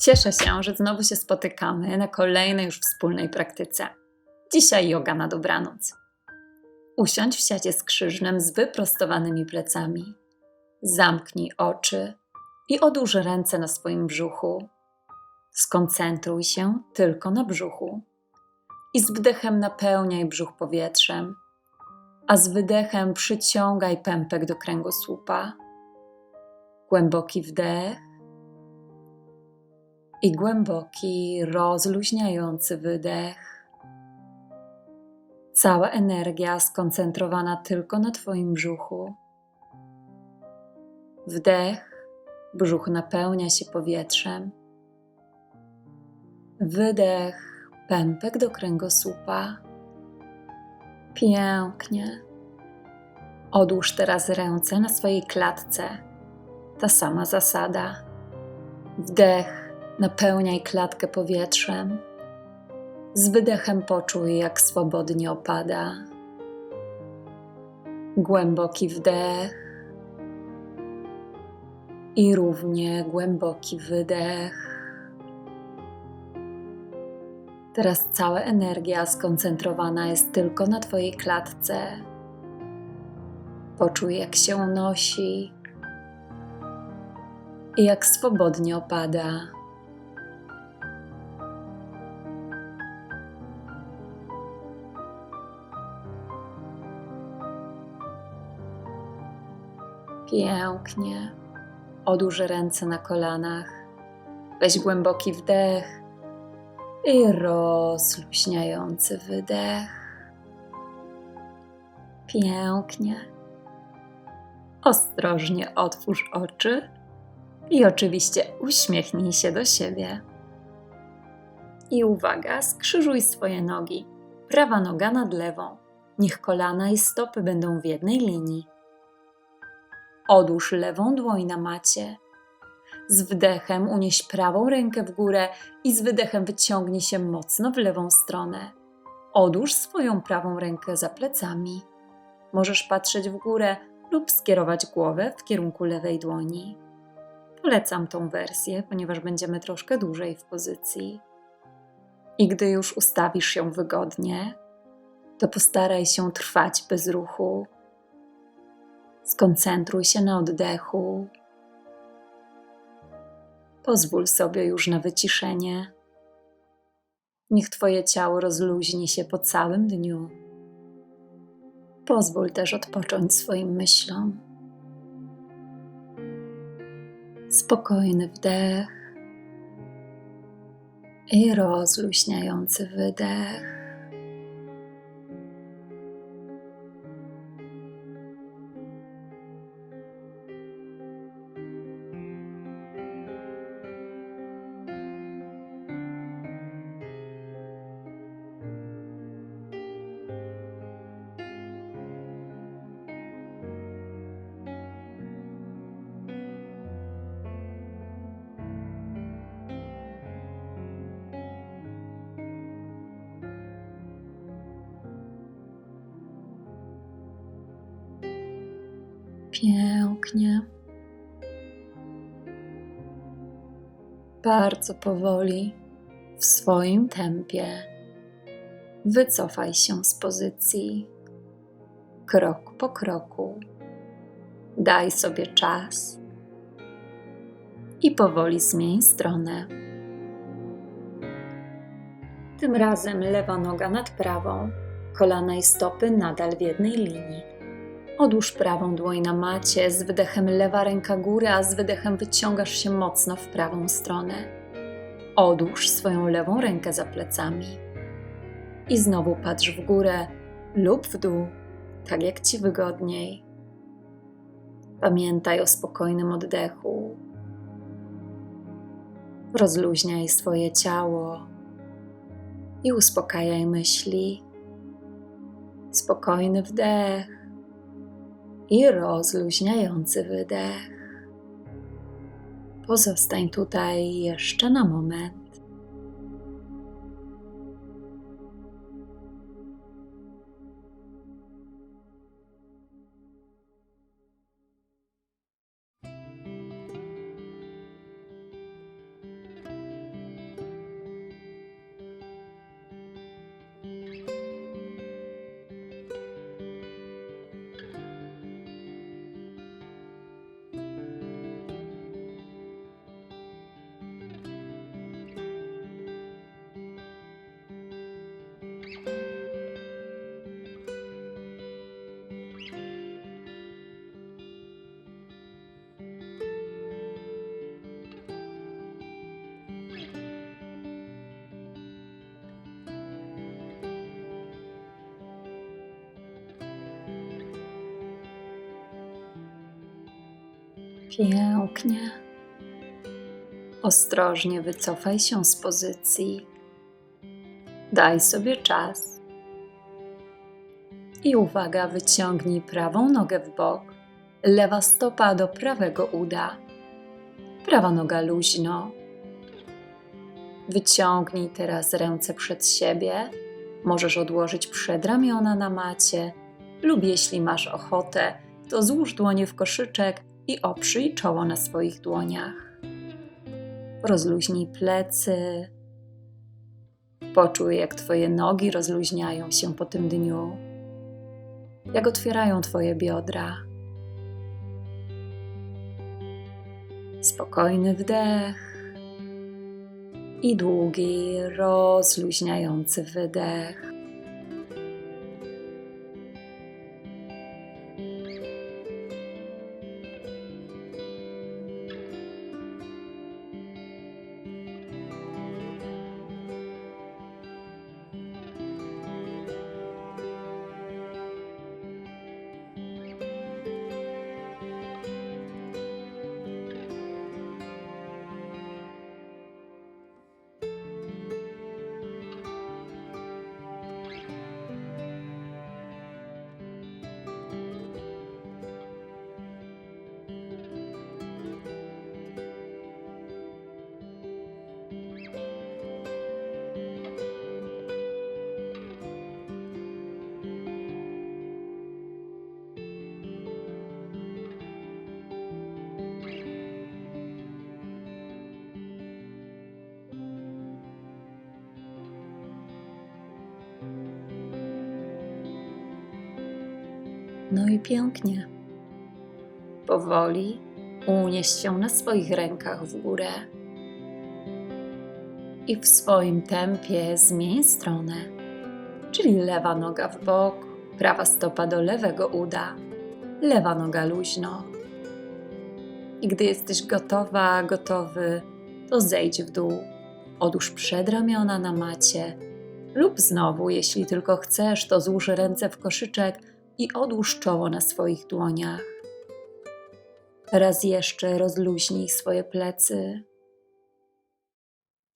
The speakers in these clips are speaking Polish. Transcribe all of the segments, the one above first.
Cieszę się, że znowu się spotykamy na kolejnej już wspólnej praktyce. Dzisiaj yoga na dobranoc. Usiądź w siadzie skrzyżnym z wyprostowanymi plecami. Zamknij oczy i odłóż ręce na swoim brzuchu. Skoncentruj się tylko na brzuchu. I z wdechem napełniaj brzuch powietrzem, a z wydechem przyciągaj pępek do kręgosłupa. Głęboki wdech i głęboki, rozluźniający wydech. Cała energia skoncentrowana tylko na Twoim brzuchu. Wdech, brzuch napełnia się powietrzem. Wydech, pępek do kręgosłupa. Pięknie. Odłóż teraz ręce na swojej klatce. Ta sama zasada. Wdech, napełniaj klatkę powietrzem. Z wydechem poczuj, jak swobodnie opada. Głęboki wdech i równie głęboki wydech. Teraz cała energia skoncentrowana jest tylko na Twojej klatce. Poczuj, jak się unosi i jak swobodnie opada. Pięknie. Odłóż ręce na kolanach. Weź głęboki wdech i rozluźniający wydech. Pięknie. Ostrożnie otwórz oczy i oczywiście uśmiechnij się do siebie. I uwaga, skrzyżuj swoje nogi. Prawa noga nad lewą. Niech kolana i stopy będą w jednej linii. Odłóż lewą dłoń na macie. Z wdechem unieś prawą rękę w górę i z wydechem wyciągnij się mocno w lewą stronę. Odłóż swoją prawą rękę za plecami. Możesz patrzeć w górę lub skierować głowę w kierunku lewej dłoni. Polecam tą wersję, ponieważ będziemy troszkę dłużej w pozycji. I gdy już ustawisz się wygodnie, to postaraj się trwać bez ruchu Skoncentruj się na oddechu. Pozwól sobie już na wyciszenie. Niech Twoje ciało rozluźni się po całym dniu. Pozwól też odpocząć swoim myślom. Spokojny wdech i rozluźniający wydech. Pięknie. Bardzo powoli, w swoim tempie, wycofaj się z pozycji, krok po kroku. Daj sobie czas i powoli zmień stronę. Tym razem lewa noga nad prawą, kolana i stopy nadal w jednej linii Odłóż prawą dłoń na macie, z wydechem lewa ręka góry, a z wydechem wyciągasz się mocno w prawą stronę. Odłóż swoją lewą rękę za plecami. I znowu patrz w górę lub w dół, tak jak ci wygodniej. Pamiętaj o spokojnym oddechu. Rozluźniaj swoje ciało i uspokajaj myśli. Spokojny wdech i rozluźniający wydech. Pozostań tutaj jeszcze na moment. Pięknie. Ostrożnie wycofaj się z pozycji. Daj sobie czas. I uwaga, wyciągnij prawą nogę w bok, lewa stopa do prawego uda, prawa noga luźno. Wyciągnij teraz ręce przed siebie. Możesz odłożyć przedramiona na macie, lub jeśli masz ochotę, to złóż dłonie w koszyczek i oprzyj czoło na swoich dłoniach. Rozluźnij plecy. Poczuj, jak Twoje nogi rozluźniają się po tym dniu, jak otwierają Twoje biodra. Spokojny wdech i długi, rozluźniający wydech. No i pięknie. Powoli unieś się na swoich rękach w górę i w swoim tempie zmień stronę, czyli lewa noga w bok, prawa stopa do lewego uda, lewa noga luźno. I gdy jesteś gotowa, gotowy, to zejdź w dół, odłóż przedramiona na macie lub znowu, jeśli tylko chcesz, to złóż ręce w koszyczek i odłóż czoło na swoich dłoniach. Raz jeszcze rozluźnij swoje plecy.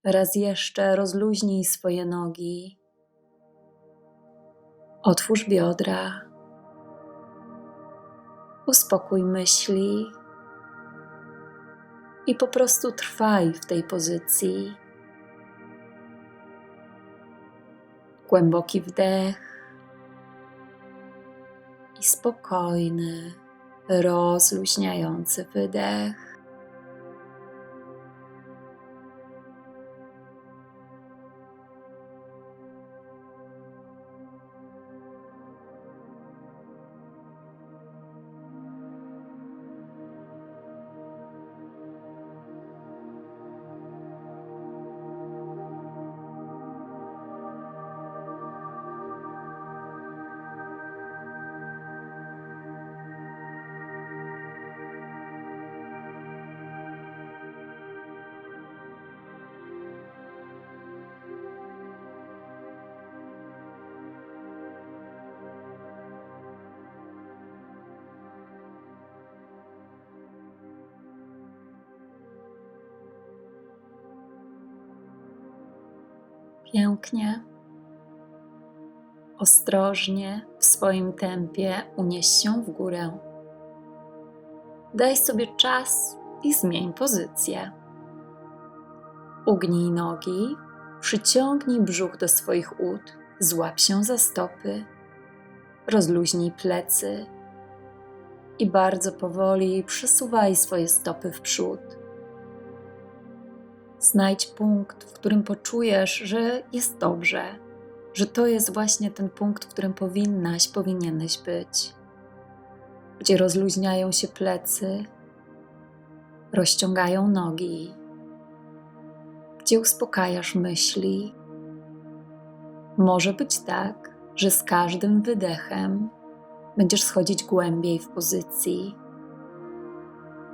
Raz jeszcze rozluźnij swoje nogi. Otwórz biodra. Uspokój myśli i po prostu trwaj w tej pozycji. Głęboki wdech i spokojny, rozluźniający wydech. Pięknie, ostrożnie, w swoim tempie unieś się w górę. Daj sobie czas i zmień pozycję. Ugnij nogi, przyciągnij brzuch do swoich ud, złap się za stopy, rozluźnij plecy i bardzo powoli przesuwaj swoje stopy w przód Znajdź punkt, w którym poczujesz, że jest dobrze, że to jest właśnie ten punkt, w którym powinnaś, powinieneś być, gdzie rozluźniają się plecy, rozciągają nogi, gdzie uspokajasz myśli. Może być tak, że z każdym wydechem będziesz schodzić głębiej w pozycji,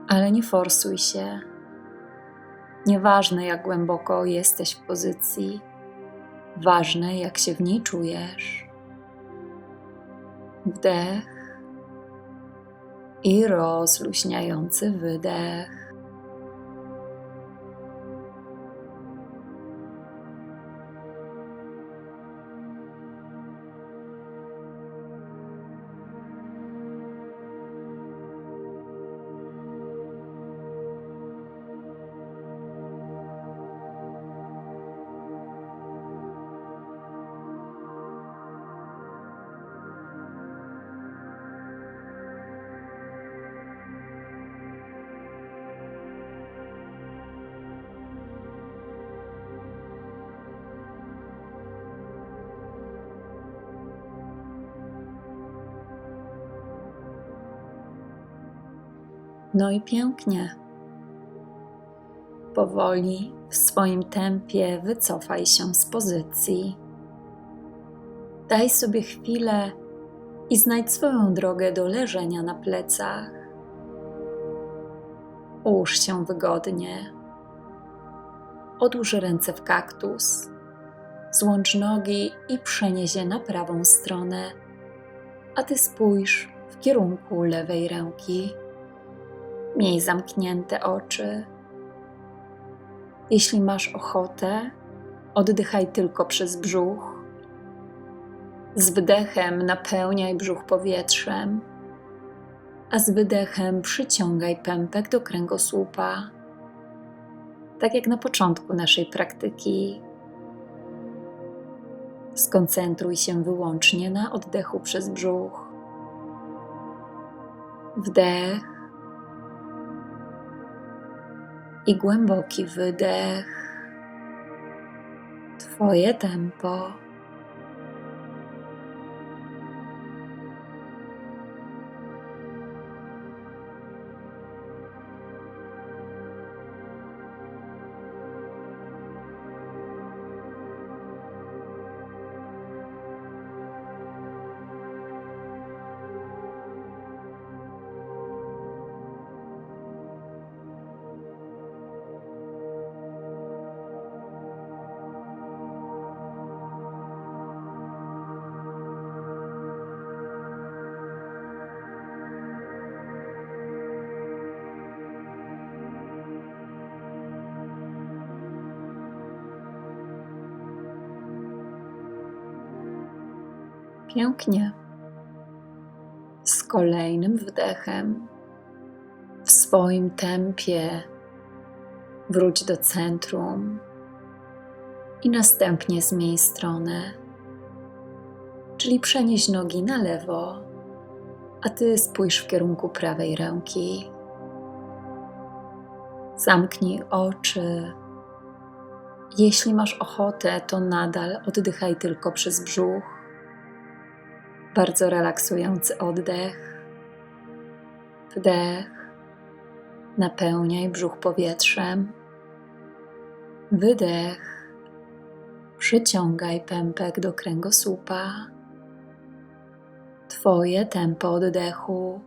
ale nie forsuj się Nieważne, jak głęboko jesteś w pozycji, ważne, jak się w niej czujesz. Wdech i rozluźniający wydech. No i pięknie. Powoli, w swoim tempie, wycofaj się z pozycji. Daj sobie chwilę i znajdź swoją drogę do leżenia na plecach. Ułóż się wygodnie. Odłóż ręce w kaktus. Złącz nogi i przenieś je na prawą stronę, a ty spójrz w kierunku lewej ręki. Miej zamknięte oczy. Jeśli masz ochotę, oddychaj tylko przez brzuch. Z wdechem napełniaj brzuch powietrzem, a z wydechem przyciągaj pępek do kręgosłupa. Tak jak na początku naszej praktyki. Skoncentruj się wyłącznie na oddechu przez brzuch. Wdech i głęboki wydech. Twoje tempo. Pięknie. Z kolejnym wdechem, w swoim tempie, wróć do centrum i następnie zmień stronę, czyli przenieś nogi na lewo, a ty spójrz w kierunku prawej ręki. Zamknij oczy. Jeśli masz ochotę, to nadal oddychaj tylko przez brzuch bardzo relaksujący oddech. Wdech. Napełniaj brzuch powietrzem. Wydech. Przyciągaj pępek do kręgosłupa. Twoje tempo oddechu.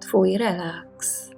Twój relaks.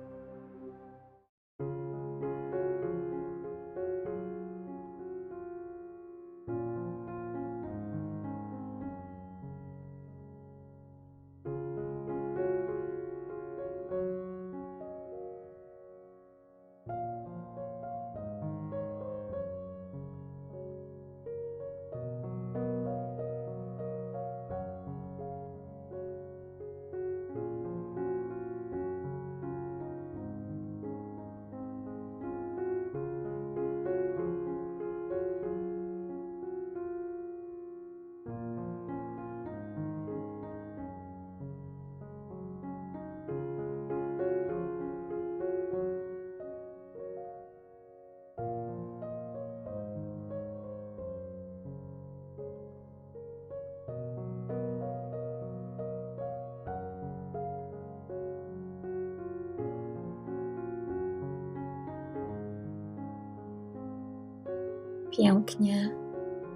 Pięknie.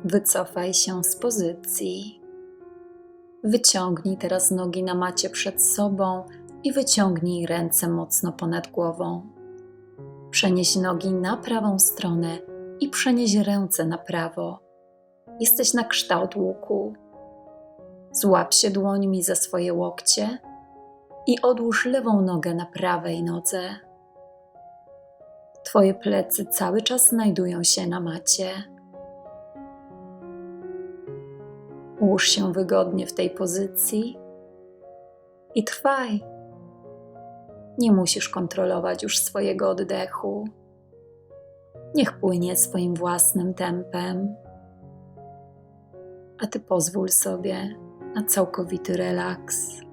Wycofaj się z pozycji. Wyciągnij teraz nogi na macie przed sobą i wyciągnij ręce mocno ponad głową. Przenieś nogi na prawą stronę i przenieś ręce na prawo. Jesteś na kształt łuku. Złap się dłońmi za swoje łokcie i odłóż lewą nogę na prawej nodze. Twoje plecy cały czas znajdują się na macie. Ułóż się wygodnie w tej pozycji i trwaj. Nie musisz kontrolować już swojego oddechu. Niech płynie swoim własnym tempem, a ty pozwól sobie na całkowity relaks.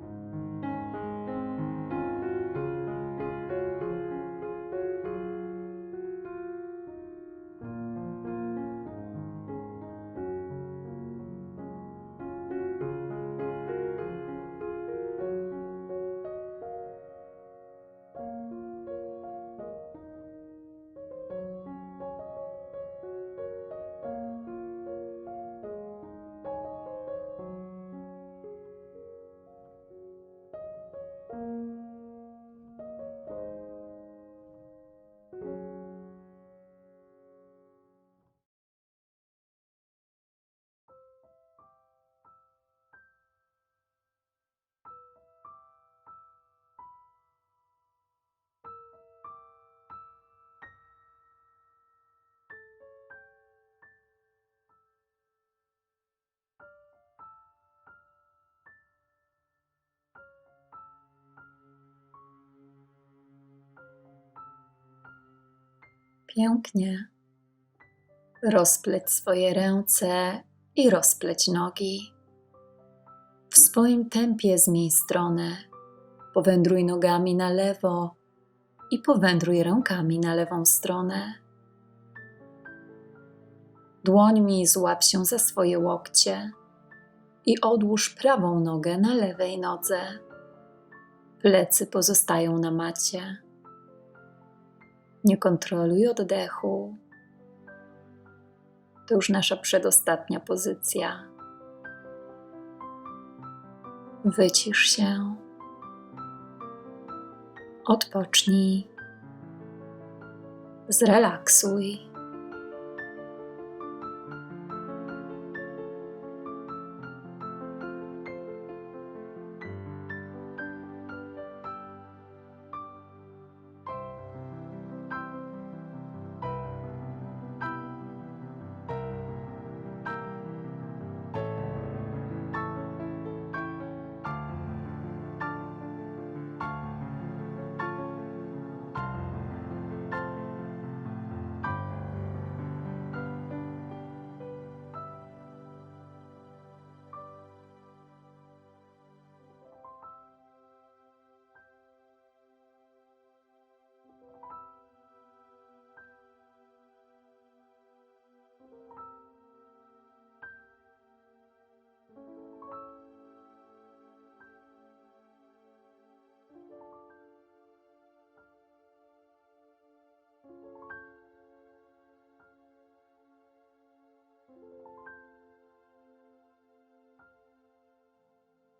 Pięknie. Rozpleć swoje ręce i rozpleć nogi. W swoim tempie zmień stronę. Powędruj nogami na lewo i powędruj rękami na lewą stronę. Dłońmi złap się za swoje łokcie i odłóż prawą nogę na lewej nodze. Plecy pozostają na macie. Nie kontroluj oddechu. To już nasza przedostatnia pozycja. Wycisz się. Odpocznij. Zrelaksuj.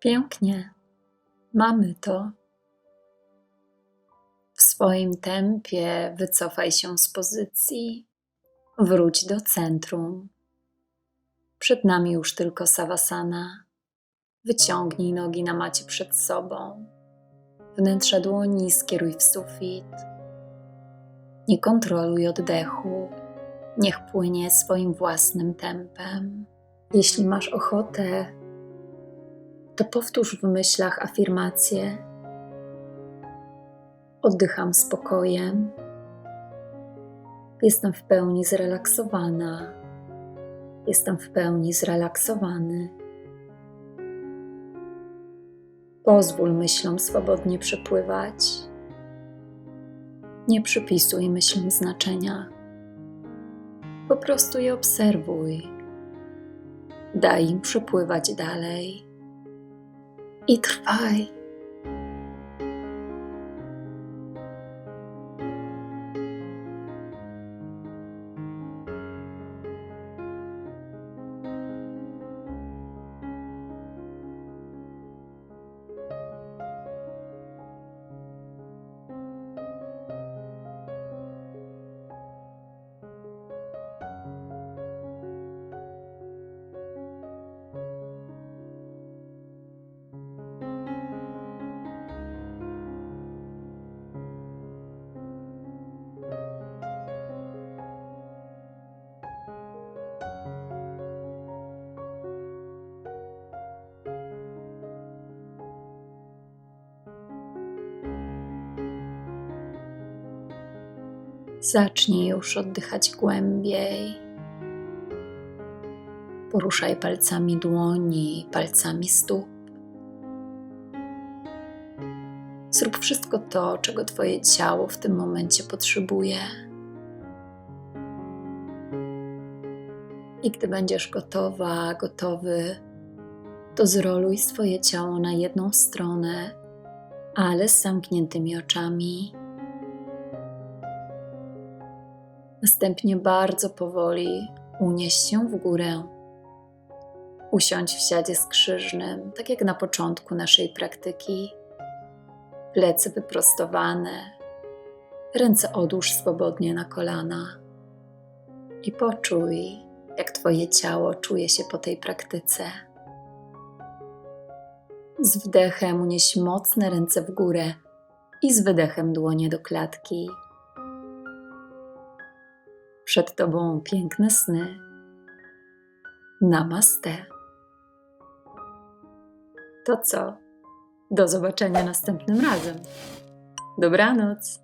Pięknie. Mamy to. W swoim tempie wycofaj się z pozycji, wróć do centrum. Przed nami już tylko savasana. Wyciągnij nogi na macie przed sobą. Wnętrze dłoni skieruj w sufit. Nie kontroluj oddechu. Niech płynie swoim własnym tempem. Jeśli masz ochotę, to powtórz w myślach afirmację. Oddycham spokojem. Jestem w pełni zrelaksowana. Jestem w pełni zrelaksowany. Pozwól myślom swobodnie przepływać. Nie przypisuj myślom znaczenia. Po prostu je obserwuj. Daj im przepływać dalej i trwaj. Zacznij już oddychać głębiej. Poruszaj palcami dłoni, palcami stóp. Zrób wszystko to, czego Twoje ciało w tym momencie potrzebuje. I gdy będziesz gotowa, gotowy, to zroluj swoje ciało na jedną stronę, ale z zamkniętymi oczami. Następnie bardzo powoli unieś się w górę. Usiądź w siadzie skrzyżnym, tak jak na początku naszej praktyki. Plecy wyprostowane, ręce odłóż swobodnie na kolana i poczuj, jak Twoje ciało czuje się po tej praktyce. Z wdechem unieś mocne ręce w górę i z wydechem dłonie do klatki. Przed Tobą piękne sny. Namaste. To co? Do zobaczenia następnym razem. Dobranoc.